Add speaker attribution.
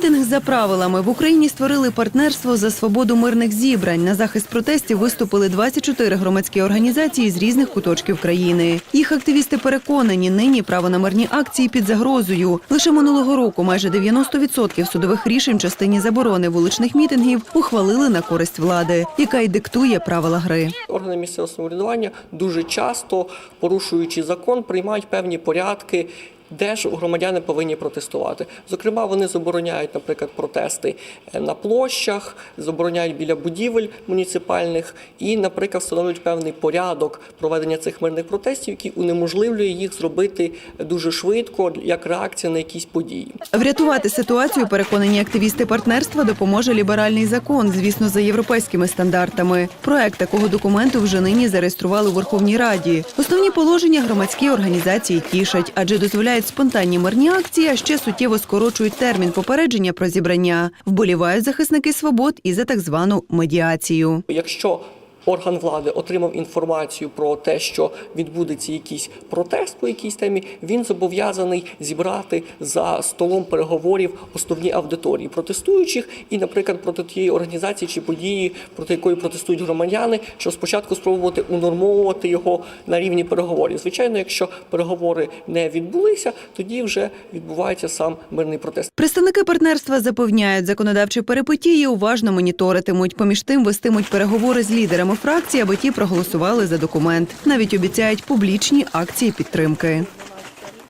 Speaker 1: Мітинг за правилами в Україні створили партнерство за свободу мирних зібрань. На захист протестів виступили 24 громадські організації з різних куточків країни. Їх активісти переконані, нині право на мирні акції під загрозою. Лише минулого року майже 90% судових рішень в частині заборони вуличних мітингів ухвалили на користь влади, яка й диктує правила гри.
Speaker 2: Органи місцевого самоврядування дуже часто, порушуючи закон, приймають певні порядки. Де ж громадяни повинні протестувати? Зокрема, вони забороняють, наприклад, протести е, на площах, забороняють біля будівель муніципальних і, наприклад, встановлюють певний порядок проведення цих мирних протестів, який унеможливлює їх зробити дуже швидко як реакція на якісь події.
Speaker 1: Врятувати ситуацію, переконані активісти партнерства, допоможе ліберальний закон, звісно, за європейськими стандартами. Проект такого документу вже нині зареєстрували у Верховній Раді. Основні положення громадські організації тішать, адже дозволяють спонтанні мирні акції, а ще суттєво скорочують термін попередження про зібрання. Вболівають захисники свобод і за так звану медіацію.
Speaker 2: Якщо орган влади отримав інформацію про те, що відбудеться якийсь протест по якійсь темі, він зобов'язаний зібрати за столом переговорів основні аудиторії протестуючих і, наприклад, проти тієї організації чи події, проти якої протестують громадяни, що спочатку спробувати унормовувати його на рівні переговорів. Звичайно, якщо переговори не відбулися, тоді вже відбувається сам мирний протест.
Speaker 1: Представники партнерства запевняють, законодавчі перипетії уважно моніторитимуть. Поміж тим вестимуть переговори з лідерами фракцій, аби ті проголосували за документ. Навіть обіцяють публічні акції підтримки.